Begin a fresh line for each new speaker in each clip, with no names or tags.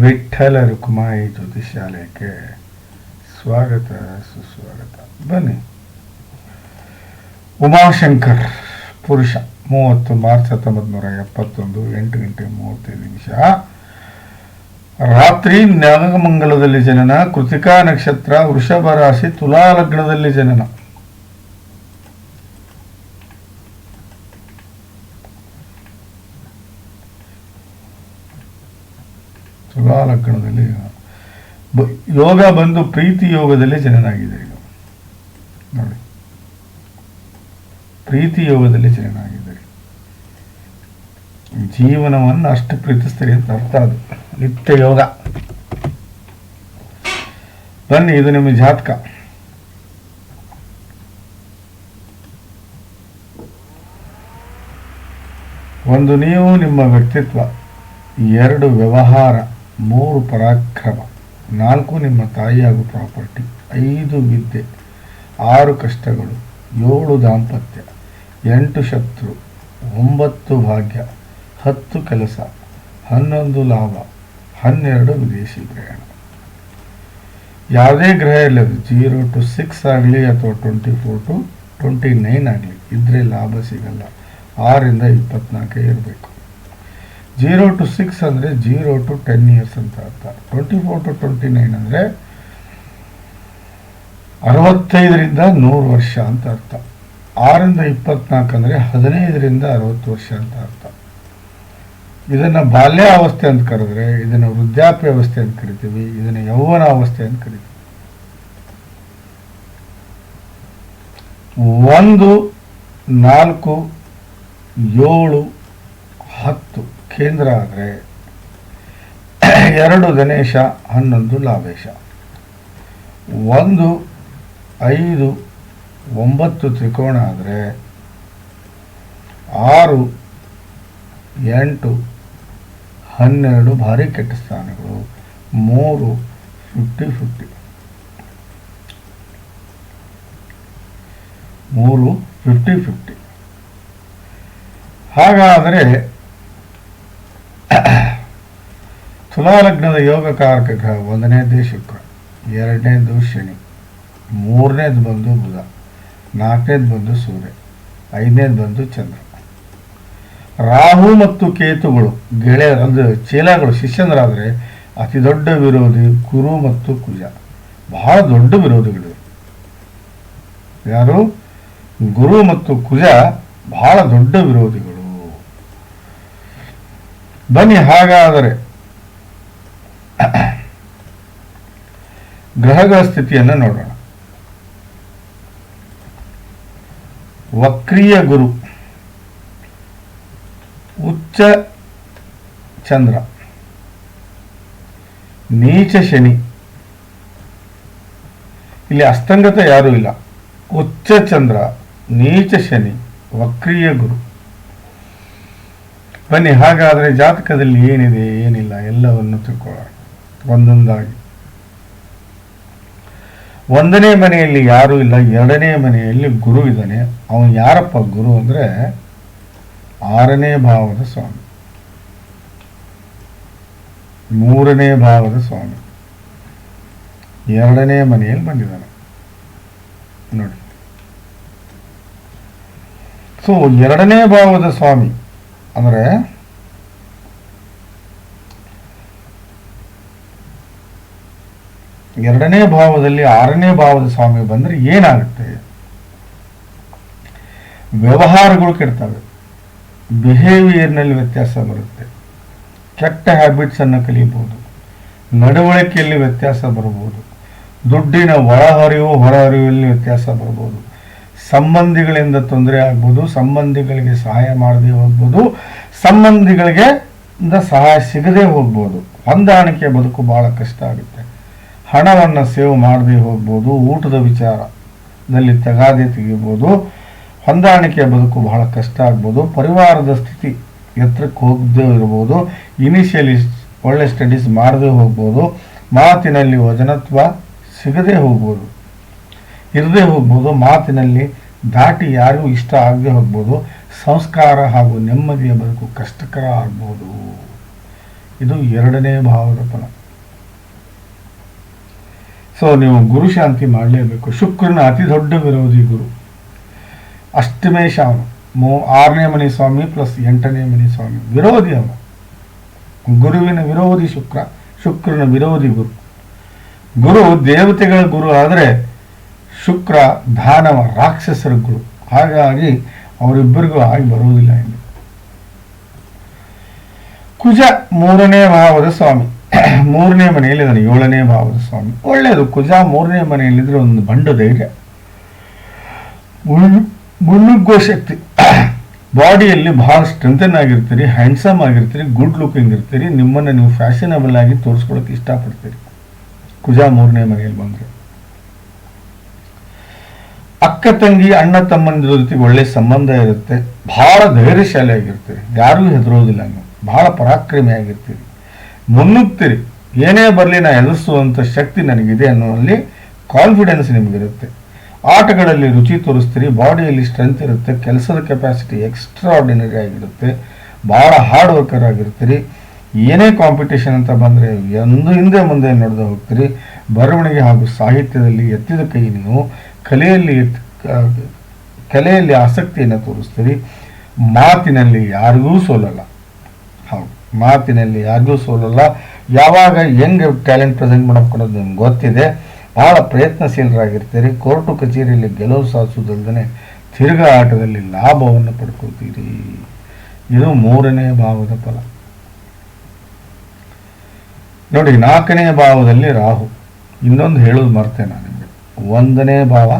ವಿಠ್ಠಲ ರುಕ್ಮಾಯಿ ಜ್ಯೋತಿಷ್ಯಾಲಯಕ್ಕೆ ಸ್ವಾಗತ, ಸುಸ್ವಾಗತ. ಬನ್ನಿ. ಉಮಾಶಂಕರ್, ಪುರುಷ, ಮೂವತ್ತು ಮಾರ್ಚ್ ಹತ್ತೊಂಬತ್ತು ನೂರ ಎಪ್ಪತ್ತೊಂದು, ಎಂಟು ಗಂಟೆ ಮೂವತ್ತೈದು ನಿಮಿಷ. ರಾತ್ರಿ ನಾಗಮಂಗಲದಲ್ಲಿ ಜನನ, ಕೃತಿಕಾ ನಕ್ಷತ್ರ, ವೃಷಭ ರಾಶಿ, ತುಲಾ ಲಗ್ನದಲ್ಲಿ ಜನನ ತುಲಾ ಲಗ್ನದಲ್ಲಿ ಬ- ಯೋಗ ಬಂದು ಪ್ರೀತಿ ಯೋಗದಲ್ಲಿ ಜನನಾಗಿದೆ ಈಗ. ನೋಡಿ. ಪ್ರೀತಿ ಯೋಗದಲ್ಲಿ ಜನನಾಗಿದ್ದಾರೆ ಜೀವನವನ್ನು ಅಷ್ಟು ಪ್ರೀತಿಸ್ತೀರಿ ಅಂತ ಅರ್ಥ ಅದು. ನಿತ್ಯ ಯೋಗ. ಬನ್ನಿ, ಇದು ನಿಮ್ಮ ಜಾತಕ. ಒಂದು ನೀವು ನಿಮ್ಮ ವ್ಯಕ್ತಿತ್ವ, ಎರಡು ವ್ಯವಹಾರ, ಮೂರು ಪರಾಕ್ರಮ. ನಾಲ್ಕು ನಿಮ್ಮ ತಾಯಿ ಹಾಗೂ ಪ್ರಾಪರ್ಟಿ, ಐದು ವಿದ್ಯೆ, ಆರು ಕಷ್ಟಗಳು, ಏಳು ದಾಂಪತ್ಯ, ಎಂಟು ಶತ್ರು, ಒಂಬತ್ತು ಭಾಗ್ಯ, ಹತ್ತು ಕೆಲಸ, ಹನ್ನೊಂದು ಲಾಭ, ಹನ್ನೆರಡು ವಿದೇಶಿ ಪ್ರಯಾಣ. ಯಾವುದೇ ಗ್ರಹ ಇಲ್ಲ ಜೀರೋ ಟು ಸಿಕ್ಸ್ ಆಗಲಿ ಅಥವಾ twenty four to twenty nine ಆಗಲಿ, ಇದ್ರೆ ಲಾಭ ಸಿಗಲ್ಲ. ಆರಿಂದ ಇಪ್ಪತ್ನಾಲ್ಕೇ ಇರಬೇಕು. ಜೀರೋ ಟು ಸಿಕ್ಸ್ ಅಂದರೆ ಜೀರೋ ಟು ಟೆನ್ ಇಯರ್ಸ್ ಅಂತ ಅರ್ಥ. Twenty four to twenty nine ಅಂದರೆ ಅರವತ್ತೈದರಿಂದ ನೂರು ವರ್ಷ ಅಂತ ಅರ್ಥ. ಆರಿಂದ ಇಪ್ಪತ್ನಾಲ್ಕು ಅಂದರೆ ಹದಿನೈದರಿಂದ ಅರವತ್ತು ವರ್ಷ ಅಂತ ಅರ್ಥ. ಇದನ್ನು ಬಾಲ್ಯಾವಸ್ಥೆ ಅಂತ ಕರೆದ್ರೆ, ಇದನ್ನು ವೃದ್ಧಾಪ್ಯ ಅವಸ್ಥೆ ಅಂತ ಕರಿತೀವಿ, ಇದನ್ನು ಯೌವನ ಅವಸ್ಥೆ ಅಂತ ಕರಿತೀವಿ. ಒಂದು, ನಾಲ್ಕು, ಏಳು, ಹತ್ತು. ಕೇಂದ್ರ ಆದರೆ ಎರಡು ಗಣೇಶ, ಹನ್ನೊಂದು ಲಾಭೇಶ. ಒಂದು, ಐದು, ಒಂಬತ್ತು ತ್ರಿಕೋಣ ಆದರೆ ಆರು, ಎಂಟು, ಹನ್ನೆರಡು ಭಾರಿ ಕೆಟ್ಟ ಸ್ಥಾನಗಳು, ಮೂರು ಫಿಫ್ಟಿ ಫಿಫ್ಟಿ ಮೂರು ಫಿಫ್ಟಿ ಫಿಫ್ಟಿ ಹಾಗಾದರೆ ತುಲಾಲಗ್ನದ ಯೋಗಕಾರಕ ಗ್ರಹ ಒಂದನೇದೇ ಶುಕ್ರ ಎರಡನೇದು ಶನಿ, ಮೂರನೇದು ಬಂದು ಬುಧ, ನಾಲ್ಕನೇದು ಬಂದು ಸೂರ್ಯ, ಐದನೇದು ಬಂದು ಚಂದ್ರ. ರಾಹು ಮತ್ತು ಕೇತುಗಳು ಗೆಳೆಯ ಅಂದರೆ ಚೀಲಗಳು, ಶಿಷ್ಯಂದ್ರಾದರೆ ಅತಿ ದೊಡ್ಡ ವಿರೋಧಿ ಕುರು ಮತ್ತು ಕುಜ ಬಹಳ ದೊಡ್ಡ ವಿರೋಧಿಗಳು. ಯಾರು? ಗುರು ಮತ್ತು ಕುಜ ಬಹಳ ದೊಡ್ಡ ವಿರೋಧಿಗಳು. ಬನ್ನಿ, ಹಾಗಾದರೆ. ಗ್ರಹಗಳ ಸ್ಥಿತಿಯನ್ನು ನೋಡೋಣ. ವಕ್ರೀಯ ಗುರು, ಉಚ್ಚ ಚಂದ್ರ, ನೀಚ ಶನಿ. ಇಲ್ಲಿ ಅಸ್ತಂಗತ ಯಾರೂ ಇಲ್ಲ. ಉಚ್ಚ ಚಂದ್ರ, ನೀಚ ಶನಿ, ವಕ್ರೀಯ ಗುರು. ಬನ್ನಿ, ಹಾಗಾದರೆ ಜಾತಕದಲ್ಲಿ ಏನಿದೆ, ಏನಿಲ್ಲ, ಎಲ್ಲವನ್ನು ತಿಳ್ಕೊಳ್ಳೋಣ. ಒಂದೊಂದಾಗಿ. ಒಂದನೇ ಮನೆಯಲ್ಲಿ ಯಾರೂ ಇಲ್ಲ, ಎರಡನೇ ಮನೆಯಲ್ಲಿ ಗುರು ಇದ್ದಾನೆ. ಅವನು ಯಾರಪ್ಪ ಗುರು ಅಂದರೆ ಆರನೇ ಭಾವದ ಸ್ವಾಮಿ. ಮೂರನೇ ಭಾವದ ಸ್ವಾಮಿ. ಎರಡನೇ ಮನೆಯಲ್ಲಿ ಬಂದಿದ್ದಾನೆ. ನೋಡಿ. ಸೊ ಎರಡನೇ ಭಾವದ ಸ್ವಾಮಿ. ಅಂದರೆ ಎರಡನೇ ಭಾವದಲ್ಲಿ ಆರನೇ ಭಾವದ ಸ್ವಾಮಿ ಬಂದರೆ ಏನಾಗುತ್ತೆ? ವ್ಯವಹಾರಗಳು ಕೆಡ್ತವೆ. ಬಿಹೇವಿಯರ್ನಲ್ಲಿ ವ್ಯತ್ಯಾಸ ಬರುತ್ತೆ. ಕೆಟ್ಟ ಹ್ಯಾಬಿಟ್ಸನ್ನು ಕಲಿಯಬಹುದು ನಡವಳಿಕೆಯಲ್ಲಿ ವ್ಯತ್ಯಾಸ ಬರಬಹುದು ದುಡ್ಡಿನ ಒಳಹರಿವು ಹೊರಹರಿವಲ್ಲಿ ವ್ಯತ್ಯಾಸ ಬರ್ಬೋದು. ಸಂಬಂಧಿಗಳಿಂದ ತೊಂದರೆ ಆಗ್ಬೋದು, ಸಂಬಂಧಿಗಳಿಗೆ ಸಹಾಯ ಮಾಡದೆ ಹೋಗ್ಬೋದು ಸಂಬಂಧಿಗಳಿಗೆ ಸಹಾಯ ಸಿಗದೆ ಹೋಗ್ಬೋದು. ಹೊಂದಾಣಿಕೆ ಬದುಕು ಬಹಳ ಕಷ್ಟ ಆಗುತ್ತೆ. ಹಣವನ್ನು ಸೇವ್ ಮಾಡದೆ ಹೋಗ್ಬೋದು, ಊಟದ ವಿಚಾರದಲ್ಲಿ ತಗಾದೆ ತೆಗಿಬೋದು, ಹೊಂದಾಣಿಕೆ ಬದುಕು ಬಹಳ ಕಷ್ಟ ಆಗ್ಬೋದು, ಪರಿವಾರದ ಸ್ಥಿತಿ ಎತ್ತರಕ್ಕೆ ಹೋಗದೇ ಇರ್ಬೋದು ಇನಿಷಿಯಲಿ ಒಳ್ಳೆ ಸ್ಟಡೀಸ್ ಮಾಡದೆ ಹೋಗ್ಬೋದು, ಮಾತಿನಲ್ಲಿ ವಜನತ್ವ ಸಿಗದೆ ಹೋಗ್ಬೋದು. ಇರದೇ ಹೋಗ್ಬೋದು, ಮಾತಿನಲ್ಲಿ ದಾಟಿ ಯಾರಿಗೂ ಇಷ್ಟ ಆಗದೆ ಹೋಗ್ಬೋದು, ಸಂಸ್ಕಾರ ಹಾಗೂ ನೆಮ್ಮದಿಯ ಬದುಕು ಕಷ್ಟಕರ ಆಗ್ಬೋದು. ಇದು ಎರಡನೇ ಭಾವದ ಫಲ ಸೊ ನೀವು ಗುರು ಶಾಂತಿ ಮಾಡಲೇಬೇಕು. ಶುಕ್ರನ ಅತಿ ದೊಡ್ಡ ವಿರೋಧಿ ಗುರು. ಅಷ್ಟಮೇಶ ಅವನು ಮೂ, ಆರನೇ ಮನೆ ಸ್ವಾಮಿ ಪ್ಲಸ್ ಎಂಟನೇ ಮನೆ ಸ್ವಾಮಿ ವಿರೋಧಿ ಅವನು. ಗುರುವಿನ ವಿರೋಧಿ ಶುಕ್ರ. ಶುಕ್ರನ ವಿರೋಧಿ ಗುರು. ಗುರು ದೇವತೆಗಳ ಗುರು ಆದರೆ ಶುಕ್ರ ದಾನವ ರಾಕ್ಷಸರುಗಳು ಹಾಗಾಗಿ ಅವರಿಬ್ಬರಿಗೂ ಆಗಿ ಬರುವುದಿಲ್ಲ ಎಂದು ಕುಜ ಮೂರನೇ ಭಾವದ ಸ್ವಾಮಿ. ಮೂರನೇ ಮನೆಯಲ್ಲಿದ್ದಾನೆ ಏಳನೇ ಭಾವದ ಸ್ವಾಮಿ. ಒಳ್ಳೆಯದು, ಕುಜ ಮೂರನೇ ಮನೆಯಲ್ಲಿದ್ದರೆ ಒಂದು ಬಂಡ ಧೈರ್ಯ. ಮುನ್ನುಗ್ಗುವ ಶಕ್ತಿ. ಬಾಡಿಯಲ್ಲಿ ಬಹಳ ಸ್ಟ್ರೆಂಥನ್ ಆಗಿರ್ತೀರಿ ಹ್ಯಾಂಡ್ಸಮ್ ಆಗಿರ್ತೀರಿ ಗುಡ್ ಲುಕಿಂಗ್ ಇರ್ತೀರಿ, ನಿಮ್ಮನ್ನು ನೀವು ಫ್ಯಾಷನಬಲ್ ಆಗಿ ತೋರಿಸ್ಕೊಳ್ಳೋಕೆ ಇಷ್ಟಪಡ್ತೀರಿ. ಕುಜ ಮೂರನೇ ಮನೆಯಲ್ಲಿ ಬಂದರೆ. ತಂಗಿ, ಅಣ್ಣ ತಮ್ಮಂದಿರ ಜೊತೆಗೆ ಒಳ್ಳೆ ಸಂಬಂಧ ಇರುತ್ತೆ. ಬಹಳ ಧೈರ್ಯಶಾಲಿ ಆಗಿರ್ತೀರಿ ಯಾರಿಗೂ ಹೆದರೋದಿಲ್ಲ ನೀವು. ಬಹಳ ಪರಾಕ್ರಮಿ ಆಗಿರ್ತೀರಿ ಮುನ್ನುಗ್ತೀರಿ ಏನೇ ಬರಲಿ ನಾ ಎದುರಿಸುವಂಥ ಶಕ್ತಿ ನನಗಿದೆ ಅನ್ನೋಲ್ಲಿ ಕಾನ್ಫಿಡೆನ್ಸ್ ನಿಮಗಿರುತ್ತೆ. ಆಟಗಳಲ್ಲಿ ರುಚಿ ತೋರಿಸ್ತೀರಿ. ಬಾಡಿಯಲ್ಲಿ ಸ್ಟ್ರೆಂತ್ ಇರುತ್ತೆ. ಕೆಲಸದ ಕೆಪಾಸಿಟಿ ಎಕ್ಸ್ಟ್ರಾ ಆರ್ಡಿನರಿ ಆಗಿರುತ್ತೆ. ಭಾಳ ಹಾರ್ಡ್ ವರ್ಕರ್ ಆಗಿರ್ತೀರಿ. ಏನೇ ಕಾಂಪಿಟೇಷನ್ ಅಂತ ಬಂದರೆ ಎಂದು ಹಿಂದೆ ಮುಂದೆ ನಡೆದು ಹೋಗ್ತೀರಿ. ಬರವಣಿಗೆ ಹಾಗೂ ಸಾಹಿತ್ಯದಲ್ಲಿ ಎತ್ತಿದ ಕೈ ನೀವು. ಕಲೆಯಲ್ಲಿ ಎತ್- ಕ- ಕಲೆಯಲ್ಲಿ ಆಸಕ್ತಿಯನ್ನು ತೋರಿಸ್ತೀರಿ ಮಾತಿನಲ್ಲಿ ಯಾರಿಗೂ ಸೋಲಲ್ಲ. ಹೌದು, ಮಾತಿನಲ್ಲಿ ಯಾರಿಗೂ ಸೋಲಲ್ಲ. ಯಾವಾಗ ಹೆಂಗೆ ಟ್ಯಾಲೆಂಟ್ ಪ್ರೆಸೆಂಟ್ ಮಾಡಬೇಕು ನಿಮ್ಗೆ ಗೊತ್ತಿದೆ. ಭಾಳ ಪ್ರಯತ್ನಶೀಲರಾಗಿರ್ತೀರಿ. ಕೋರ್ಟು ಕಚೇರಿಯಲ್ಲಿ ಗೆಲುವು ಸಾಧಿಸೋದಲ್ಲದೆ ತಿರುಗಾ ಆಟದಲ್ಲಿ ಲಾಭವನ್ನು ಪಡ್ಕೋತೀರಿ ಇದು ಮೂರನೇ ಭಾವದ ಫಲ. ನೋಡಿ, ನಾಲ್ಕನೇ ಭಾವದಲ್ಲಿ ರಾಹು. ಇನ್ನೊಂದು ಹೇಳೋದು ಮರ್ತೆ ನಾನು ಒಂದನೇ ಭಾವ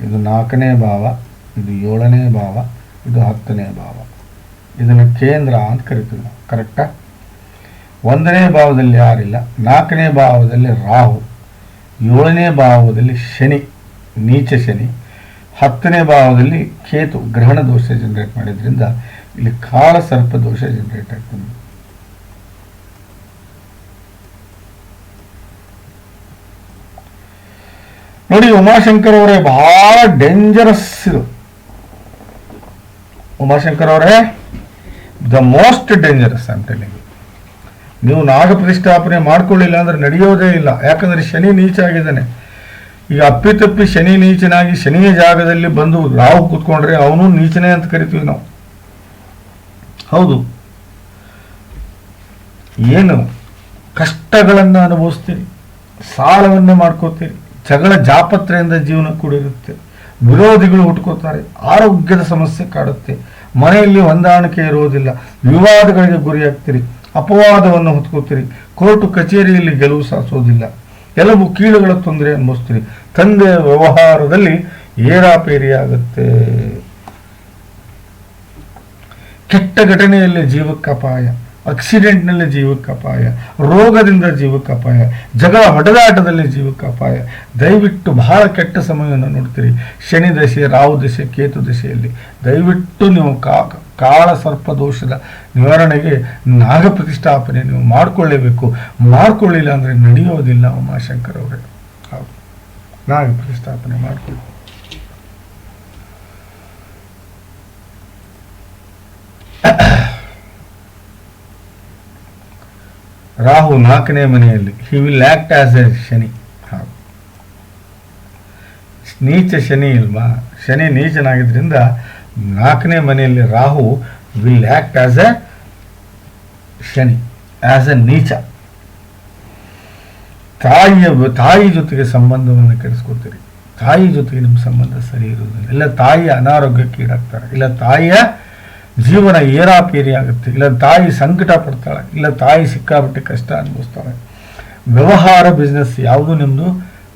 ಇದು ನಾಲ್ಕನೇ ಭಾವ, ಇದು ಏಳನೇ ಭಾವ, ಇದು ಹತ್ತನೇ ಭಾವ. ಇದನ್ನು ಕೇಂದ್ರ ಅಂತ ಕರಿತೀವಿ ನಾವು ಕರೆಕ್ಟಾ ಒಂದನೇ ಭಾವದಲ್ಲಿ ಯಾರಿಲ್ಲ, ನಾಲ್ಕನೇ ಭಾವದಲ್ಲಿ ರಾಹು, ಏಳನೇ ಭಾವದಲ್ಲಿ ಶನಿ, ನೀಚ ಶನಿ, ಹತ್ತನೇ ಭಾವದಲ್ಲಿ ಕೇತು, ಗ್ರಹಣ ದೋಷ ಜನರೇಟ್ ಮಾಡಿದ್ರಿಂದ ಇಲ್ಲಿ ಕಾಳ ಸರ್ಪ ದೋಷ ಜನರೇಟ್ ಆಗ್ತದೆ. ನೋಡಿ ಉಮಾಶಂಕರ್ ಅವರೇ ಬಹಳ ಡೇಂಜರಸ್ ಇದು. ಉಮಾಶಂಕರ್ ಅವರೇ ದ ಮೋಸ್ಟ್ ಡೇಂಜರಸ್ ಅಂತ ನೀವು ನಾಗ ಪ್ರತಿಷ್ಠಾಪನೆ ಮಾಡ್ಕೊಳ್ಳಿಲ್ಲ ಅಂದ್ರೆ ನಡೆಯೋದೇ ಇಲ್ಲ. ಯಾಕಂದ್ರೆ ಶನಿ ನೀಚ ಆಗಿದ್ದಾನೆ. ಈಗ ಅಪ್ಪಿತಪ್ಪಿ ಶನಿ ನೀಚನಾಗಿ ಶನಿಯ ಜಾಗದಲ್ಲಿ ಬಂದು ರಾವು ಕೂತ್ಕೊಂಡ್ರೆ ಅವನು ನೀಚನೇ ಅಂತ ಕರಿತೀವಿ ನಾವು. ಹೌದು. ಏನು ಕಷ್ಟಗಳನ್ನು ಅನುಭವಿಸ್ತೀರಿ ಸಾಲವನ್ನು ಮಾಡ್ಕೋತೀರಿ ಜಗಳ ಜಾಪತ್ರೆಯಿಂದ ಜೀವನ ಕೂಡಿರುತ್ತೆ. ವಿರೋಧಿಗಳು ಹುಟ್ಕೋತಾರೆ ಆರೋಗ್ಯದ ಸಮಸ್ಯೆ ಕಾಡುತ್ತೆ. ಮನೆಯಲ್ಲಿ ಹೊಂದಾಣಿಕೆ ಇರುವುದಿಲ್ಲ. ವಿವಾದಗಳಿಗೆ ಗುರಿಯಾಗ್ತೀರಿ. ಅಪವಾದವನ್ನು ಹೊತ್ಕೋತೀರಿ. ಕೋರ್ಟು ಕಚೇರಿಯಲ್ಲಿ ಗೆಲುವು ಸಾಧಿಸೋದಿಲ್ಲ ಕೆಲವು ಕೀಳುಗಳ ತೊಂದರೆ ಅನುಭವಿಸ್ತೀರಿ. ತಂದೆ ವ್ಯವಹಾರದಲ್ಲಿ ಏರಾಪೇರಿಯಾಗುತ್ತೆ. ಕೆಟ್ಟ ಘಟನೆಯಲ್ಲಿ ಜೀವಕ್ಕೆ ಅಪಾಯ. ಆಕ್ಸಿಡೆಂಟ್ನಲ್ಲಿ ಜೀವಕ್ಕೆ ಅಪಾಯ, ರೋಗದಿಂದ ಜೀವಕ್ಕೆ ಅಪಾಯ, ಜಗಳ ಹೊಡೆದಾಟದಲ್ಲಿ ಜೀವಕ್ಕೆ ಅಪಾಯ. ದಯವಿಟ್ಟು ಬಹಳ ಕೆಟ್ಟ ಸಮಯವನ್ನು ನೋಡ್ತೀರಿ. ಶನಿ ದಶೆ, ರಾಹು ದಶೆ, ಕೇತು ದಶೆಯಲ್ಲಿ ದಯವಿಟ್ಟು ನೀವು ಕಾಳ ಸರ್ಪ ದೋಷದ ನಿವಾರಣೆಗೆ ನಾಗ ಪ್ರತಿಷ್ಠಾಪನೆ ನೀವು ಮಾಡಿಕೊಳ್ಳೇಬೇಕು. ಮಾಡಿಕೊಳ್ಳಿಲ್ಲ ಅಂದರೆ ನಡೆಯೋದಿಲ್ಲ ಉಮಾಶಂಕರ್ ಅವರೇ. ಹೌದು. ನಾಗ ಪ್ರತಿಷ್ಠಾಪನೆ ಮಾಡಿಕೊಳ್ಳಿ. ರಾಹು ನಾಲ್ಕನೇ ಮನೆಯಲ್ಲಿ. He will act as a Shani. ನೀಚ ಶನಿ ಇಲ್ವಾ? ಶನಿ ನೀಚನಾಗಿದ್ದರಿಂದ ನಾಲ್ಕನೇ ಮನೆಯಲ್ಲಿ Rahu will act as a Shani as a ನೀಚ. ತಾಯಿಯ ತಾಯಿ ಜೊತೆಗೆ ಸಂಬಂಧವನ್ನು ಕೆಡಿಸ್ಕೊತೀರಿ ತಾಯಿ ಜೊತೆಗೆ ನಿಮ್ಮ ಸಂಬಂಧ ಸರಿ ಇರುವುದಿಲ್ಲ. ಇಲ್ಲ ತಾಯಿಯ ಅನಾರೋಗ್ಯಕ್ಕೆ ಈಡಾಗ್ತಾರೆ. ಇಲ್ಲ ತಾಯಿಯ ಜೀವನ ಏರಾಪೇರಿ ಆಗುತ್ತೆ ಇಲ್ಲ ತಾಯಿ ಸಂಕಟ ಪಡ್ತಾಳೆ ಇಲ್ಲ ತಾಯಿ ಸಿಕ್ಕಾಬಿಟ್ಟೆ ಕಷ್ಟ ಅನುಭವಿಸ್ತಾಳೆ. ವ್ಯವಹಾರ ಬಿಸ್ನೆಸ್ ಯಾವುದು ನಿಮ್ಮದು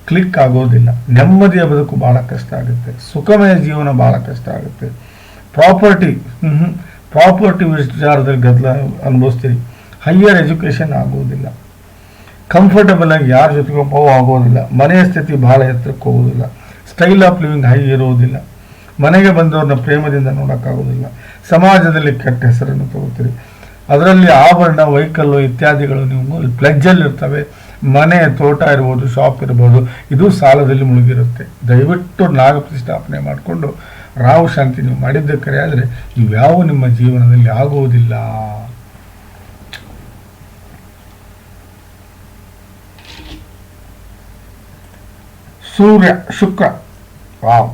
ಕ್ಲಿಕ್ ಆಗೋದಿಲ್ಲ. ನೆಮ್ಮದಿಯ ಬದುಕು ಭಾಳ ಕಷ್ಟ ಆಗುತ್ತೆ. ಸುಖಮಯ ಜೀವನ ಭಾಳ ಕಷ್ಟ ಆಗುತ್ತೆ. ಪ್ರಾಪರ್ಟಿ ಪ್ರಾಪರ್ಟಿ ವಿಚಾರದಲ್ಲಿ ಗದ್ದಲ ಅನುಭವಿಸ್ತೀರಿ. ಹೈಯರ್ ಎಜುಕೇಷನ್ ಆಗೋದಿಲ್ಲ. ಕಂಫರ್ಟಬಲ್ ಆಗಿ ಯಾರ ಜೊತೆಗೂ ಆಗೋದಿಲ್ಲ. ಮನೆಯ ಸ್ಥಿತಿ ಬಹಳ ಎತ್ತರಕ್ಕೆ ಹೋಗೋದಿಲ್ಲ. ಸ್ಟೈಲ್ ಆಫ್ ಲಿವಿಂಗ್ ಹೈ ಇರೋದಿಲ್ಲ. ಮನೆಗೆ ಬಂದವ್ರನ್ನ ಪ್ರೇಮದಿಂದ ನೋಡೋಕ್ಕಾಗೋದಿಲ್ಲ. ಸಮಾಜದಲ್ಲಿ ಕೆಟ್ಟ ಹೆಸರನ್ನು ತಗೋತೀರಿ. ಅದರಲ್ಲಿ ಆಭರಣ ವೈಕಲ್ಲು ಇತ್ಯಾದಿಗಳು ನೀವು ಪ್ಲಜ್ಜಲ್ಲಿರ್ತವೆ ಮನೆ, ತೋಟ ಇರ್ಬೋದು, ಶಾಪ್ ಇರ್ಬೋದು, ಇದು ಸಾಲದಲ್ಲಿ ಮುಳುಗಿರುತ್ತೆ. ದಯವಿಟ್ಟು ನಾಗ ಪ್ರತಿಷ್ಠಾಪನೆ ಮಾಡಿಕೊಂಡು ರಾಹು ಶಾಂತಿ ನೀವು ಮಾಡಿದ್ದಕ್ಕರೆ ಆದರೆ ಇವ್ಯಾವ ನಿಮ್ಮ ಜೀವನದಲ್ಲಿ ಆಗುವುದಿಲ್ಲ ಸೂರ್ಯ, ಶುಕ್ರ, ವಾವ್.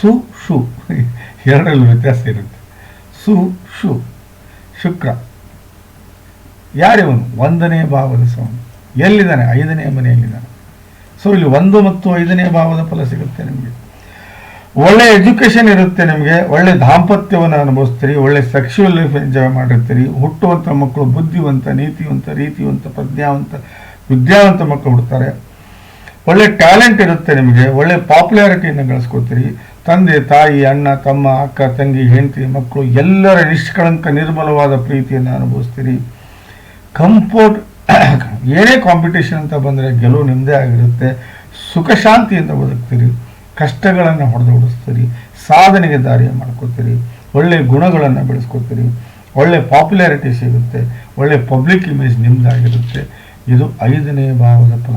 ಸು ಶು ಎರಡರಲ್ಲೂ ವ್ಯತ್ಯಾಸ ಇರುತ್ತೆ. ಸು ಶು ಶುಕ್ರ. ಯಾರಿವನು? ಒಂದನೇ ಭಾವದ ಸ್ವಾಮಿ ಎಲ್ಲಿದ್ದಾನೆ? ಐದನೇ ಮನೆಯಲ್ಲಿದ್ದಾನೆ. ಸೊ ಇಲ್ಲಿ ಒಂದು ಮತ್ತು ಐದನೇ ಭಾವದ ಫಲ ಸಿಗುತ್ತೆ ನಿಮಗೆ. ಒಳ್ಳೆ ಎಜುಕೇಶನ್ ಇರುತ್ತೆ ನಿಮಗೆ. ಒಳ್ಳೆ ದಾಂಪತ್ಯವನ್ನು ಅನುಭವಿಸ್ತೀರಿ. ಒಳ್ಳೆ ಸೆಕ್ಷುವಲ್ ಲೈಫ್ ಎಂಜಾಯ್ ಮಾಡಿರ್ತೀರಿ. ಹುಟ್ಟುವಂಥ ಮಕ್ಕಳು ಬುದ್ಧಿವಂತ, ನೀತಿವಂತ, ರೀತಿವಂತ, ಪ್ರಜ್ಞಾವಂತ, ವಿದ್ಯಾವಂತ ಮಕ್ಕಳು ಹುಡ್ತಾರೆ. ಒಳ್ಳೆ ಟ್ಯಾಲೆಂಟ್ ಇರುತ್ತೆ ನಿಮಗೆ. ಒಳ್ಳೆ ಪಾಪ್ಯುಲಾರಿಟಿಯನ್ನು ಗಳಿಸ್ಕೊತೀರಿ. ತಂದೆ, ತಾಯಿ, ಅಣ್ಣ, ತಮ್ಮ, ಅಕ್ಕ, ತಂಗಿ, ಹೆಂಡತಿ, ಮಕ್ಕಳು ಎಲ್ಲರ ನಿಷ್ಕಳಂಕ ನಿರ್ಮಲವಾದ ಪ್ರೀತಿಯನ್ನು ಅನುಭವಿಸ್ತೀರಿ. ಕಂಫೋರ್ಟ್ ಏನೇ ಕಾಂಪಿಟೇಷನ್ ಅಂತ ಬಂದರೆ ಗೆಲುವು ನಿಮ್ಮದೇ ಆಗಿರುತ್ತೆ. ಸುಖ, ಶಾಂತಿಯಿಂದ ಬದುಕ್ತೀರಿ. ಕಷ್ಟಗಳನ್ನು ಹೊಡೆದು ಹೊಡಿಸ್ತೀರಿ ಸಾಧನೆಗೆ ದಾರಿ ಮಾಡ್ಕೋತೀರಿ. ಒಳ್ಳೆ ಗುಣಗಳನ್ನು ಬೆಳೆಸ್ಕೋತೀರಿ. ಒಳ್ಳೆ ಪಾಪ್ಯುಲಾರಿಟಿ ಸಿಗುತ್ತೆ. ಒಳ್ಳೆ ಪಬ್ಲಿಕ್ ಇಮೇಜ್ ನಿಮ್ಮದಾಗಿರುತ್ತೆ ಇದು ಐದನೇ ಭಾವದ ಫಲ.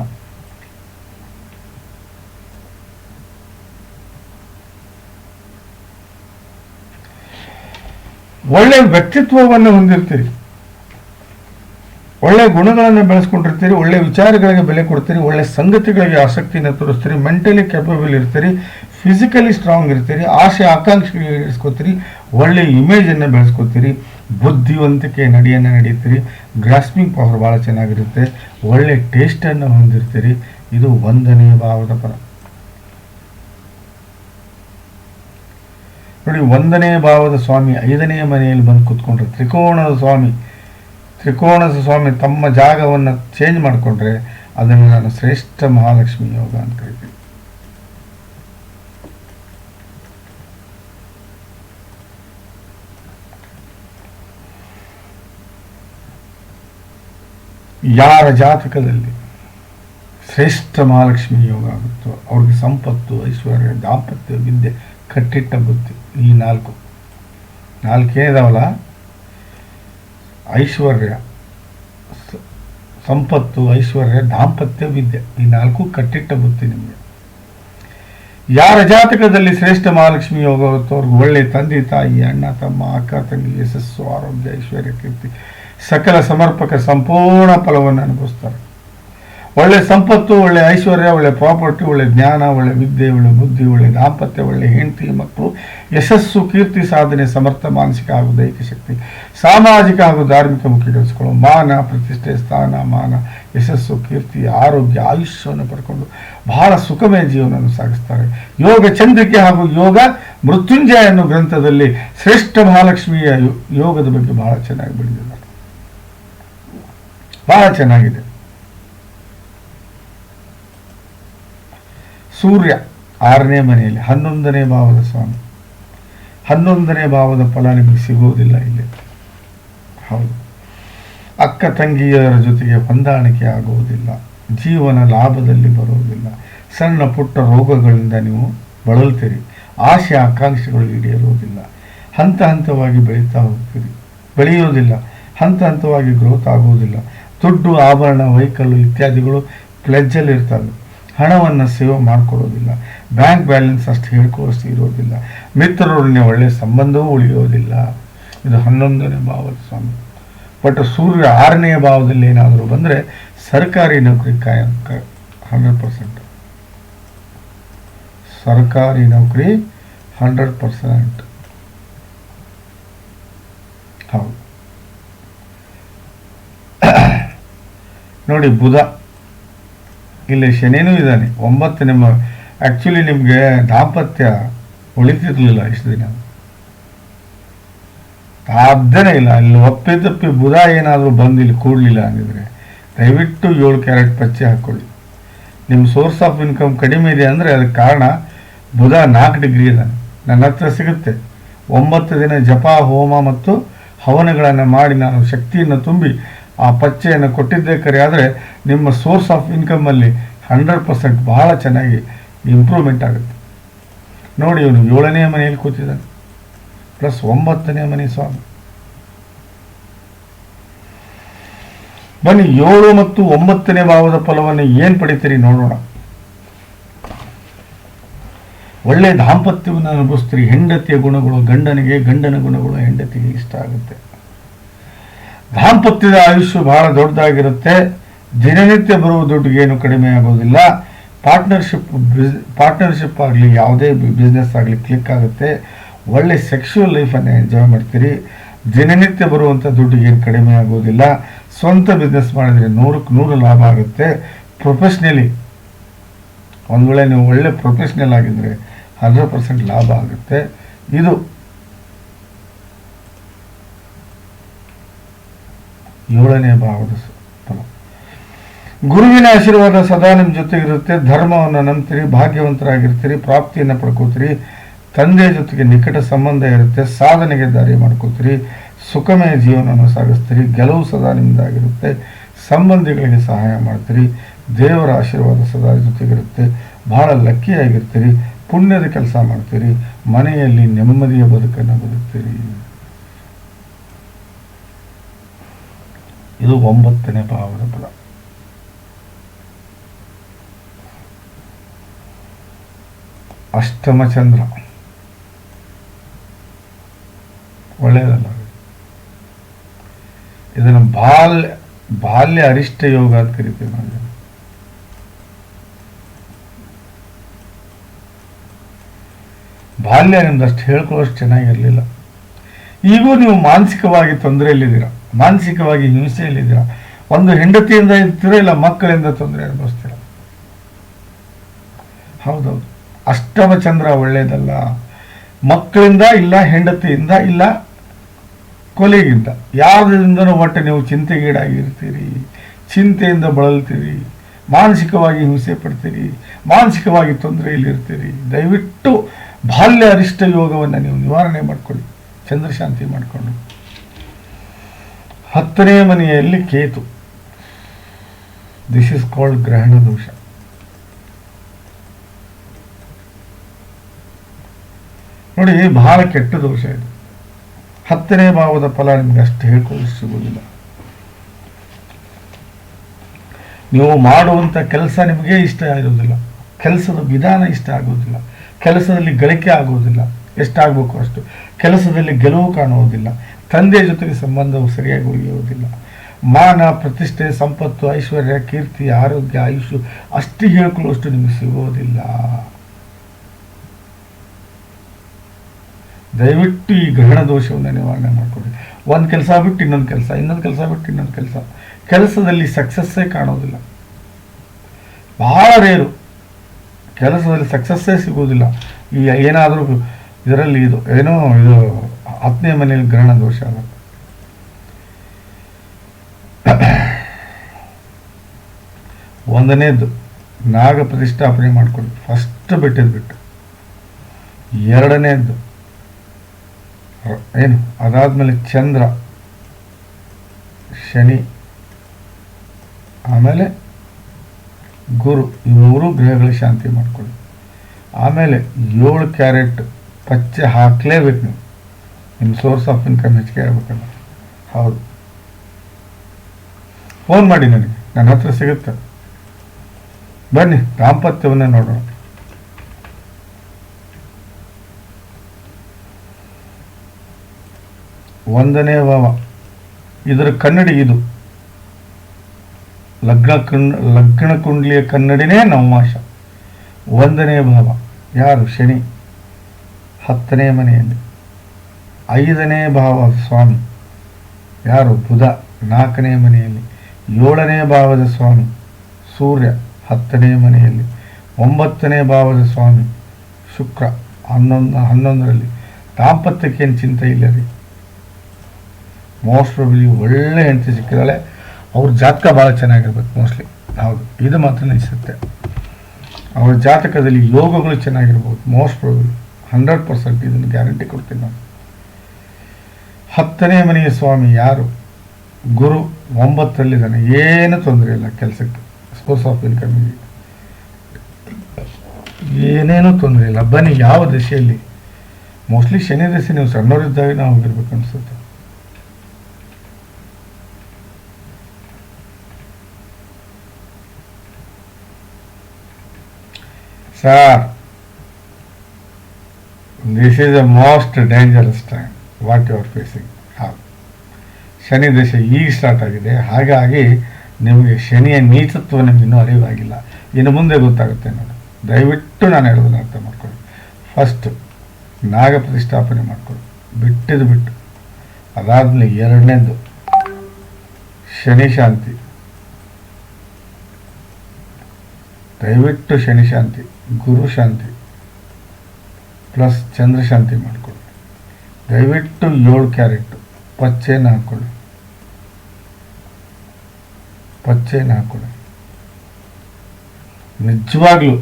ಒಳ್ಳೆ ವ್ಯಕ್ತಿತ್ವವನ್ನು ಹೊಂದಿರ್ತೀರಿ. ಒಳ್ಳೆ ಗುಣಗಳನ್ನು ಬೆಳೆಸ್ಕೊಂಡಿರ್ತೀರಿ, ಒಳ್ಳೆ ವಿಚಾರಗಳಿಗೆ ಬೆಲೆ ಕೊಡ್ತೀರಿ, ಒಳ್ಳೆ ಸಂಗತಿಗಳಿಗೆ ಆಸಕ್ತಿಯನ್ನು ತೋರಿಸ್ತೀರಿ ಮೆಂಟಲಿ ಕೆಪಬಲ್ ಇರ್ತೀರಿ ಫಿಸಿಕಲಿ ಸ್ಟ್ರಾಂಗ್ ಇರ್ತೀರಿ, ಆಸೆ ಆಕಾಂಕ್ಷೆ ಇರಿಸ್ಕೋತೀರಿ, ಒಳ್ಳೆ ಇಮೇಜನ್ನು ಬೆಳೆಸ್ಕೋತೀರಿ, ಬುದ್ಧಿವಂತಿಕೆ ನಡೆಯನ್ನು ನಡೀತೀರಿ ಗ್ರಾಸ್ಪಿಂಗ್ ಪವರ್ ಭಾಳ ಚೆನ್ನಾಗಿರುತ್ತೆ, ಒಳ್ಳೆ ಟೇಸ್ಟನ್ನು ಹೊಂದಿರ್ತೀರಿ, ಇದು ಒಂದನೇ ಭಾವದ ಫಲ ನೋಡಿ, ಒಂದನೇ ಭಾವದ ಸ್ವಾಮಿ, ಐದನೇ ಮನೆಯಲ್ಲಿ ಬಂದು ಕೂತ್ಕೊಂಡ್ರೆ, ತ್ರಿಕೋಣದ ಸ್ವಾಮಿ ತ್ರಿಕೋಣದ ಸ್ವಾಮಿ ತಮ್ಮ ಜಾಗವನ್ನು ಚೇಂಜ್ ಮಾಡಿಕೊಂಡ್ರೆ ಅದನ್ನು ನಾನು ಶ್ರೇಷ್ಠ ಮಹಾಲಕ್ಷ್ಮಿ ಯೋಗ ಅಂತ ಕರಿತೀನಿ. ಯಾರ ಜಾತಕದಲ್ಲಿ ಶ್ರೇಷ್ಠ ಮಹಾಲಕ್ಷ್ಮಿ ಯೋಗ ಆಗುತ್ತೋ, ಅವ್ರಿಗೆ ಸಂಪತ್ತು, ಐಶ್ವರ್ಯ, ದಾಂಪತ್ಯ, ವಿದ್ಯೆ, ಕಟ್ಟಿಟ್ಟ ಬುದ್ಧಿ ಈ ನಾಲ್ಕು. ನಾಲ್ಕೇನಿದಾವಲ್ಲ ಐಶ್ವರ್ಯ ಸಂಪತ್ತು, ಐಶ್ವರ್ಯ, ದಾಂಪತ್ಯ, ವಿದ್ಯೆ. ಈ ನಾಲ್ಕು ಕಟ್ಟಿಟ್ಟ ಬುತ್ತಿ ನಿಮಗೆ. ಯಾರ ಜಾತಕದಲ್ಲಿ ಶ್ರೇಷ್ಠ ಮಹಾಲಕ್ಷ್ಮಿ ಯೋಗ ಅವ್ರಿಗೆ ಒಳ್ಳೆ ತಂದೆ, ತಾಯಿ, ಅಣ್ಣ, ತಮ್ಮ, ಅಕ್ಕ, ತಂಗಿ, ಯಶಸ್ಸು, ಆರೋಗ್ಯ, ಐಶ್ವರ್ಯ, ಕೀರ್ತಿ, ಸಕಲ ಸಮರ್ಪಕ, ಸಂಪೂರ್ಣ ಫಲವನ್ನು ಅನುಭವಿಸ್ತಾರೆ. ಒಳ್ಳೆ ಸಂಪತ್ತು, ಒಳ್ಳೆ ಐಶ್ವರ್ಯ, ಒಳ್ಳೆ ಪ್ರಾಪರ್ಟಿ, ಒಳ್ಳೆ ಜ್ಞಾನ, ಒಳ್ಳೆ ವಿದ್ಯೆ, ಒಳ್ಳೆ ಬುದ್ಧಿ, ಒಳ್ಳೆ ದಾಂಪತ್ಯ, ಒಳ್ಳೆ ಹೆಂಡತಿ ಮಕ್ಕಳು, ಯಶಸ್ಸು, ಕೀರ್ತಿ, ಸಾಧನೆ, ಸಮರ್ಥ, ಮಾನಸಿಕ ಹಾಗೂ ದೈಹಿಕ ಶಕ್ತಿ, ಸಾಮಾಜಿಕ ಹಾಗೂ ಧಾರ್ಮಿಕ ಮುಖ್ಯಗಳಿಸಿಕೊಳ್ಳೋ ಮಾನ, ಪ್ರತಿಷ್ಠೆ, ಸ್ಥಾನ, ಮಾನ, ಯಶಸ್ಸು, ಕೀರ್ತಿ, ಆರೋಗ್ಯ, ಆಯುಷ್ಯವನ್ನು ಪಡ್ಕೊಂಡು ಬಹಳ ಸುಖಮಯ ಜೀವನವನ್ನು ಸಾಗಿಸ್ತಾರೆ. ಯೋಗ ಚಂದ್ರಿಕೆ ಹಾಗೂ ಯೋಗ ಮೃತ್ಯುಂಜಯ ಅನ್ನೋ ಗ್ರಂಥದಲ್ಲಿ ಶ್ರೇಷ್ಠ ಮಹಾಲಕ್ಷ್ಮಿಯ ಯೋಗದ ಬಗ್ಗೆ ಬಹಳ ಚೆನ್ನಾಗಿ ಬೆಳೆದಿದ್ದಾರೆ ಬಹಳ ಚೆನ್ನಾಗಿದೆ. ಸೂರ್ಯ ಆರನೇ ಮನೆಯಲ್ಲಿ, ಹನ್ನೊಂದನೇ ಭಾವದ ಸ್ವಾಮಿ. ಹನ್ನೊಂದನೇ ಭಾವದ ಫಲ ನಿಮಗೆ ಸಿಗೋದಿಲ್ಲ ಇಲ್ಲಿ. ಹೌದು. ಅಕ್ಕ ತಂಗಿಯರ ಜೊತೆಗೆ ಹೊಂದಾಣಿಕೆ ಆಗುವುದಿಲ್ಲ. ಜೀವನ ಲಾಭದಲ್ಲಿ ಬರುವುದಿಲ್ಲ. ಸಣ್ಣ ಪುಟ್ಟ ರೋಗಗಳಿಂದ ನೀವು ಬಳಲ್ತೀರಿ. ಆಸೆ ಆಕಾಂಕ್ಷೆಗಳು ಈಡೇರುವುದಿಲ್ಲ. ಹಂತ ಹಂತವಾಗಿ ಬೆಳೀತಾ ಹೋಗ್ತೀರಿ. ಬೆಳೆಯುವುದಿಲ್ಲ. ಹಂತ ಹಂತವಾಗಿ ಗ್ರೋತ್ ಆಗುವುದಿಲ್ಲ. ದುಡ್ಡು, ಆಭರಣ ವೈಕಲ್ಲು ಇತ್ಯಾದಿಗಳು ಪ್ಲೆಜ್ಜಲ್ಲಿ ಇರ್ತವೆ ಹಣವನ್ನು ಸೇವ್ ಮಾಡಿಕೊಡೋದಿಲ್ಲ. ಬ್ಯಾಂಕ್ ಬ್ಯಾಲೆನ್ಸ್ ಅಷ್ಟು ಹೇಳ್ಕೊಳ್ಳೋಷ್ಟು ಇರೋದಿಲ್ಲ. ಮಿತ್ರರೊಡನೆ ಒಳ್ಳೆಯ ಸಂಬಂಧವೂ ಉಳಿಯೋದಿಲ್ಲ. ಇದು ಹನ್ನೊಂದನೇ ಭಾವದ ಸ್ವಾಮಿ ಬಟ್ ಸೂರ್ಯ ಆರನೇ ಭಾವದಲ್ಲಿ ಏನಾದರೂ ಬಂದರೆ ಸರ್ಕಾರಿ ನೌಕರಿ ಕಾಯ ಹಂಡ್ರೆಡ್ ಪರ್ಸೆಂಟ್. ಸರ್ಕಾರಿ ನೌಕರಿ ಹಂಡ್ರೆಡ್ ಪರ್ಸೆಂಟ್. ಹೌದು. ನೋಡಿ ಬುಧ. ಇಲ್ಲಿ ಶನಿನೂ ಇದ್ದಾನೆ ಒಂಬತ್ತು ನಿಮ್ಮ ಆ್ಯಕ್ಚುಲಿ ನಿಮಗೆ ದಾಂಪತ್ಯ ಉಳಿತಿರ್ಲಿಲ್ಲ ಇಷ್ಟು ದಿನ. ಸಾಧ್ಯನೇ ಇಲ್ಲ ಇಲ್ಲಿ ಒಪ್ಪಿ ತಪ್ಪಿ ಬುಧ ಏನಾದರೂ ಬಂದು ಇಲ್ಲಿ ಕೂಡಲಿಲ್ಲ ಅಂದಿದ್ರೆ, ದಯವಿಟ್ಟು ಏಳು ಕ್ಯಾರೆಟ್ ಪಚ್ಚೆ ಹಾಕ್ಕೊಳ್ಳಿ ನಿಮ್ಮ ಸೋರ್ಸ್ ಆಫ್ ಇನ್ಕಮ್ ಕಡಿಮೆ ಇದೆ ಅಂದರೆ ಅದಕ್ಕೆ ಕಾರಣ ಬುಧ ನಾಲ್ಕು ಡಿಗ್ರಿ ಇದ್ದಾನೆ. ನನ್ನ ಹತ್ರ ಸಿಗುತ್ತೆ. ಒಂಬತ್ತು ದಿನ ಜಪ, ಹೋಮ ಮತ್ತು ಹವನಗಳನ್ನು ಮಾಡಿ ನಾನು ಶಕ್ತಿಯನ್ನು ತುಂಬಿ ಆ ಪಚ್ಚೆಯನ್ನು ಕೊಟ್ಟಿದ್ದೇ ಕರೆ, ಆದರೆ ನಿಮ್ಮ ಸೋರ್ಸ್ ಆಫ್ ಇನ್ಕಮಲ್ಲಿ ಹಂಡ್ರೆಡ್ ಪರ್ಸೆಂಟ್ ಬಹಳ ಚೆನ್ನಾಗಿ ಇಂಪ್ರೂವ್ಮೆಂಟ್ ಆಗುತ್ತೆ. ನೋಡಿ, ಇವನು ಏಳನೇ ಮನೆಯಲ್ಲಿ ಕೂತಿದ್ದಾನೆ ಪ್ಲಸ್ ಒಂಬತ್ತನೇ ಮನೆ ಸ್ವಾಮಿ. ಬನ್ನಿ, ಏಳು ಮತ್ತು ಒಂಬತ್ತನೇ ಭಾವದ ಫಲವನ್ನು ಏನು ಪಡಿತೀರಿ ನೋಡೋಣ. ಒಳ್ಳೆ ದಾಂಪತ್ಯವನ್ನು ಅನುಭವಿಸ್ತೀರಿ. ಹೆಂಡತಿಯ ಗುಣಗಳು, ಗಂಡನಿಗೆ ಗಂಡನ ಗುಣಗಳು ಹೆಂಡತಿಗೆ ಇಷ್ಟ ಆಗುತ್ತೆ. ದಾಂಪತ್ಯದ ಆಯುಷ್ಯ ಬಹಳ ದೊಡ್ಡದಾಗಿರುತ್ತೆ. ದಿನನಿತ್ಯ ಬರುವ ದುಡ್ಡಿಗೇನು ಕಡಿಮೆ ಆಗೋದಿಲ್ಲ. ಪಾರ್ಟ್ನರ್ಶಿಪ್ ಬಿಸ್, ಪಾರ್ಟ್ನರ್ಶಿಪ್ ಆಗಲಿ, ಯಾವುದೇ ಬಿಸ್ನೆಸ್ ಆಗಲಿ ಕ್ಲಿಕ್ ಆಗುತ್ತೆ. ಒಳ್ಳೆ ಸೆಕ್ಷುವಲ್ ಲೈಫನ್ನು ಎಂಜಾಯ್ ಮಾಡ್ತೀರಿ. ದಿನನಿತ್ಯ ಬರುವಂಥ ದುಡ್ಡಿಗೇನು ಕಡಿಮೆ ಆಗೋದಿಲ್ಲ. ಸ್ವಂತ ಬಿಸ್ನೆಸ್ ಮಾಡಿದರೆ ನೂರಕ್ಕೆ ನೂರು ಲಾಭ ಆಗುತ್ತೆ. ಪ್ರೊಫೆಷ್ನಲಿ ಒಂದು ವೇಳೆ ನೀವು ಒಳ್ಳೆ ಪ್ರೊಫೆಷ್ನಲ್ ಆಗಿದ್ದರೆ ಹಂಡ್ರೆಡ್ ಪರ್ಸೆಂಟ್ ಲಾಭ ಆಗುತ್ತೆ. ಇದು ಏಳನೇ ಭಾವದ ಫಲ. ಗುರುವಿನ ಆಶೀರ್ವಾದ ಸದಾ ನಿಮ್ಮ ಜೊತೆಗಿರುತ್ತೆ. ಧರ್ಮವನ್ನು ನಂಬ್ತೀರಿ, ಭಾಗ್ಯವಂತರಾಗಿರ್ತೀರಿ, ಪ್ರಾಪ್ತಿಯನ್ನು ಪಡ್ಕೋತೀರಿ. ತಂದೆಯ ಜೊತೆಗೆ ನಿಕಟ ಸಂಬಂಧ ಇರುತ್ತೆ. ಸಾಧನೆಗೆ ದಾರಿ ಮಾಡ್ಕೋತೀರಿ. ಸುಖಮಯ ಜೀವನವನ್ನು ಸಾಗಿಸ್ತೀರಿ. ಗೆಲುವು ಸದಾ ನಿಮ್ಮದಾಗಿರುತ್ತೆ ಸಂಬಂಧಿಗಳಿಗೆ ಸಹಾಯ ಮಾಡ್ತೀರಿ. ದೇವರ ಆಶೀರ್ವಾದ ಸದಾ ಜೊತೆಗಿರುತ್ತೆ. ಬಹಳ ಲಕ್ಕಿಯಾಗಿರ್ತೀರಿ ಪುಣ್ಯದ ಕೆಲಸ ಮಾಡ್ತೀರಿ. ಮನೆಯಲ್ಲಿ ನೆಮ್ಮದಿಯ ಬದುಕನ್ನು ಬದುಕ್ತೀರಿ ಇದು ಒಂಬತ್ತನೇ ಭಾವದ ಫಲ ಅಷ್ಟಮ ಚಂದ್ರ. ಒಳ್ಳೆಯದಲ್ಲ ಇದನ್ನು ಬಾಲ್ಯ ಬಾಲ್ಯ ಅರಿಷ್ಟ ಯೋಗ ಅಂತ ಕರಿತೀವಿ ನಾವು. ಬಾಲ್ಯ ನಿಮ್ದು ಅಷ್ಟು ಹೇಳ್ಕೊಳ್ಳೋಷ್ಟು ಚೆನ್ನಾಗಿರಲಿಲ್ಲ. ಈಗೂ ನೀವು ಮಾನಸಿಕವಾಗಿ ತೊಂದರೆಯಲ್ಲಿದ್ದೀರಾ? ಮಾನಸಿಕವಾಗಿ ಹಿಂಸೆಯಲ್ಲಿದ್ದೀರಾ? ಒಂದು ಹೆಂಡತಿಯಿಂದ ಇರ್ತೀರಾ ಇಲ್ಲ, ಮಕ್ಕಳಿಂದ ತೊಂದರೆ ಅನುಭವಿಸ್ತೀರ? ಹೌದೌದು. ಅಷ್ಟಮ ಚಂದ್ರ ಒಳ್ಳೆಯದಲ್ಲ ಮಕ್ಕಳಿಂದ ಇಲ್ಲ, ಹೆಂಡತಿಯಿಂದ ಇಲ್ಲ, ಕೊಲೆಗಿಂತ. ಯಾವುದರಿಂದನೂ ಒಟ್ಟು ನೀವು ಚಿಂತೆಗೀಡಾಗಿರ್ತೀರಿ, ಚಿಂತೆಯಿಂದ ಬಳಲ್ತೀರಿ, ಮಾನಸಿಕವಾಗಿ ಹಿಂಸೆ ಪಡ್ತೀರಿ, ಮಾನಸಿಕವಾಗಿ ತೊಂದರೆಯಲ್ಲಿರ್ತೀರಿ. ದಯವಿಟ್ಟು ಬಾಲ್ಯ ಅರಿಷ್ಟ ಯೋಗವನ್ನು ನೀವು ನಿವಾರಣೆ ಮಾಡ್ಕೊಳ್ಳಿ. ಚಂದ್ರಶಾಂತಿ ಮಾಡಿಕೊಂಡು. ಹತ್ತನೇ ಮನೆಯಲ್ಲಿ ಕೇತು. ದಿಸ್ ಇಸ್ ಕಾಲ್ಡ್ ಗ್ರಹಣ ದೋಷ ನೋಡಿ ಬಹಳ ಕೆಟ್ಟ ದೋಷ ಇದು. ಹತ್ತನೇ ಭಾವದ ಫಲ ನಿಮ್ಗೆ ಅಷ್ಟು ಹೇಳ್ಕೊಂಡು ಸಿಗುವುದಿಲ್ಲ. ನೀವು ಮಾಡುವಂಥ ಕೆಲಸ ನಿಮಗೆ ಇಷ್ಟ ಇರೋದಿಲ್ಲ ಕೆಲಸದ ವಿಧಾನ ಇಷ್ಟ ಆಗೋದಿಲ್ಲ. ಕೆಲಸದಲ್ಲಿ ಗಳಿಕೆ ಆಗೋದಿಲ್ಲ. ಎಷ್ಟಾಗಬೇಕು ಅಷ್ಟು. ಕೆಲಸದಲ್ಲಿ ಗೆಲುವು ಕಾಣುವುದಿಲ್ಲ. ತಂದೆಯ ಜೊತೆಗೆ ಸಂಬಂಧವು ಸರಿಯಾಗಿ ಉಳಿಯುವುದಿಲ್ಲ. ಮಾನ, ಪ್ರತಿಷ್ಠೆ, ಸಂಪತ್ತು, ಐಶ್ವರ್ಯ, ಕೀರ್ತಿ, ಆರೋಗ್ಯ ಆಯುಷು ಅಷ್ಟು ಹೇಳ್ಕೊಳ್ಳುವಷ್ಟು ನಿಮಗೆ ಸಿಗೋದಿಲ್ಲ ದಯವಿಟ್ಟು ಈ ಗ್ರಹಣ ದೋಷವನ್ನು ನಿವಾರಣೆ ಮಾಡಿಕೊಡಿ ಒಂದು ಕೆಲಸ ಬಿಟ್ಟು ಇನ್ನೊಂದು ಕೆಲಸ ಇನ್ನೊಂದು ಕೆಲಸ ಬಿಟ್ಟು ಇನ್ನೊಂದು ಕೆಲಸ. ಕೆಲಸದಲ್ಲಿ ಸಕ್ಸಸ್ಸೇ ಕಾಣೋದಿಲ್ಲ ಬಹಳ ರೇರು ಕೆಲಸದಲ್ಲಿ ಸಕ್ಸಸ್ಸೇ ಸಿಗೋದಿಲ್ಲ ಈ ಏನಾದರೂ ಇದರಲ್ಲಿ ಇದು, ಏನೋ ಇದು ಹತ್ತನೇ ಮನೆಯಲ್ಲಿ ಗ್ರಹಣ ದೋಷ ಆಗುತ್ತೆ. ಒಂದನೇದು ನಾಗ ಪ್ರತಿಷ್ಠಾಪನೆ ಮಾಡಿಕೊಂಡು ಫಸ್ಟ್ ಬಿಟ್ಟಿದ್ದು ಬಿಟ್ಟು. ಎರಡನೇದ್ದು ಏನು? ಅದಾದ್ಮೇಲೆ ಚಂದ್ರ, ಶನಿ, ಆಮೇಲೆ ಗುರು. ಈ ಮೂರು ಶಾಂತಿ ಮಾಡ್ಕೊಳ್ಳಿ ಆಮೇಲೆ ಏಳು ಕ್ಯಾರೆಟ್ ಪಚ್ಚೆ ಹಾಕಲೇಬೇಕು ನೀವು. ನಿಮ್ಮ ಸೋರ್ಸ್ ಆಫ್ ಇನ್ಕಮ್ ಹೆಚ್ಚಿಗೆ ಆಗ್ಬೇಕಲ್ಲ. ಹೌದು. ಫೋನ್ ಮಾಡಿ ನನಗೆ. ನನ್ನ ಹತ್ರ ಸಿಗುತ್ತೆ. ಬನ್ನಿ, ದಾಂಪತ್ಯವನ್ನೇ ನೋಡೋಣ. ಒಂದನೇ ಭಾವ. ಇದರ ಕನ್ನಡಿ ಇದು. ಲಗ್ನ ಲಗ್ನ ಕುಂಡ್ಲಿಯ ಕನ್ನಡಿನೇ ನವಮಾಶ ಒಂದನೇ ಭಾವ. ಯಾರು? ಶನಿ. ಹತ್ತನೇ ಮನೆಯಲ್ಲಿ. ಐದನೇ ಭಾವ ಸ್ವಾಮಿ. ಯಾರು? ಬುಧ. ನಾಲ್ಕನೇ ಮನೆಯಲ್ಲಿ. ಏಳನೇ ಭಾವದ ಸ್ವಾಮಿ. ಸೂರ್ಯ. ಹತ್ತನೇ ಮನೆಯಲ್ಲಿ. ಒಂಬತ್ತನೇ ಭಾವದ ಸ್ವಾಮಿ. ಶುಕ್ರ. ಹನ್ನೊಂದು, ಹನ್ನೊಂದರಲ್ಲಿ. ದಾಂಪತ್ಯಕ್ಕೇನು ಚಿಂತೆ ಇಲ್ಲ ರೀ ಮೋಸ್ಟ್ ಪ್ರಾಬ್ಲಿ ಒಳ್ಳೆ ಹೆಂಡತಿ ಸಿಕ್ಕಿದಾಳೆ ಅವ್ರ ಜಾತಕ ಭಾಳ ಚೆನ್ನಾಗಿರ್ಬೇಕು ಮೋಸ್ಟ್ಲಿ ಹೌದು. ಇದು ಮಾತ್ರ ನಿಲ್ಲಿಸುತ್ತೆ ಅವರ ಜಾತಕದಲ್ಲಿ ಯೋಗಗಳು ಚೆನ್ನಾಗಿರ್ಬೋದು. ಮೋಸ್ಟ್ ಪ್ರಾಬ್ಲಿ ಹಂಡ್ರೆಡ್ ಪರ್ಸೆಂಟ್ ಇದನ್ನು ಗ್ಯಾರಂಟಿ ಕೊಡ್ತೀನಿ ನಾನು. ಹತ್ತನೇ ಮನೆಯ ಸ್ವಾಮಿ ಯಾರು? ಗುರು ಒಂಬತ್ತರಲ್ಲಿದ್ದಾನೆ ಏನು ತೊಂದರೆ ಇಲ್ಲ ಕೆಲಸಕ್ಕೆ. ಸೋರ್ಸ್ ಆಫ್ ಇನ್ಕಮಿಗೆ ಏನೇನೂ ತೊಂದರೆ ಇಲ್ಲ. ಬನ್ನಿ, ಯಾವ ದಶೆಯಲ್ಲಿ ಮೋಸ್ಟ್ಲಿ ಶನಿ ದಶೆ ನೀವು ಸಣ್ಣವರಿದ್ದಾಗ ನಾವು ಹೋಗಿರ್ಬೇಕು ಅನ್ಸುತ್ತೆ. Sir this is a most dangerous time what you are facing ಹಾಂ. ಶನಿ ದಶೆ ಈಗ ಸ್ಟಾರ್ಟ್ ಆಗಿದೆ. ಹಾಗಾಗಿ ನಿಮಗೆ ಶನಿಯ ನೀಚತ್ವ ನಿಮ್ಗೆ ಇನ್ನೂ ಅರಿವಾಗಿಲ್ಲ. ಇನ್ನು ಮುಂದೆ ಗೊತ್ತಾಗುತ್ತೆ ನೋಡಿ. ದಯವಿಟ್ಟು ನಾನು ಹೇಳೋದನ್ನು ಅರ್ಥ ಮಾಡ್ಕೊಳ್ಳಿ. ಫಸ್ಟ್ ನಾಗ ಪ್ರತಿಷ್ಠಾಪನೆ ಮಾಡ್ಕೊಳ್ಳಿ. ಬಿಟ್ಟಿದ್ದು ಬಿಟ್ಟು. ಅದಾದ್ಮೇಲೆ ಎರಡನೇದು, ಶನಿ ಶಾಂತಿ. ದಯವಿಟ್ಟು ಶನಿ ಶಾಂತಿ, ಗುರು ಶಾಂತಿ ಪ್ಲಸ್ ಚಂದ್ರಶಾಂತಿ ಮಾಡಿಕೊಳ್ಳಿ. ದಯವಿಟ್ಟು ಏಳು ಕ್ಯಾರೆಟ್ ಪಚ್ಚೆನ ಹಾಕೊಳ್ಳಿ ಪಚ್ಚೆನ ಹಾಕೊಳ್ಳಿ ನಿಜವಾಗ್ಲೂ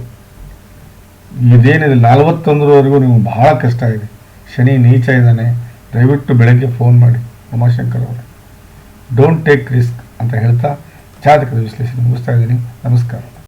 ಇದೇನಿದೆ, ನಲವತ್ತೊಂದರವರೆಗೂ ನಿಮ್ಗೆ ಬಹಳ ಕಷ್ಟ ಇದೆ. ಶನಿ ನೀಚ ಇದ್ದಾನೆ, ದಯವಿಟ್ಟು ಬೆಳಗ್ಗೆ ಫೋನ್ ಮಾಡಿ ಉಮಾಶಂಕರ್ ಅವರು. ಡೋಂಟ್ ಟೇಕ್ ರಿಸ್ಕ್ ಅಂತ ಹೇಳ್ತಾ ಜಾತಕದ ವಿಶ್ಲೇಷಣೆ ಮುಗಿಸ್ತಾ ಇದ್ದೀನಿ. ನಮಸ್ಕಾರ.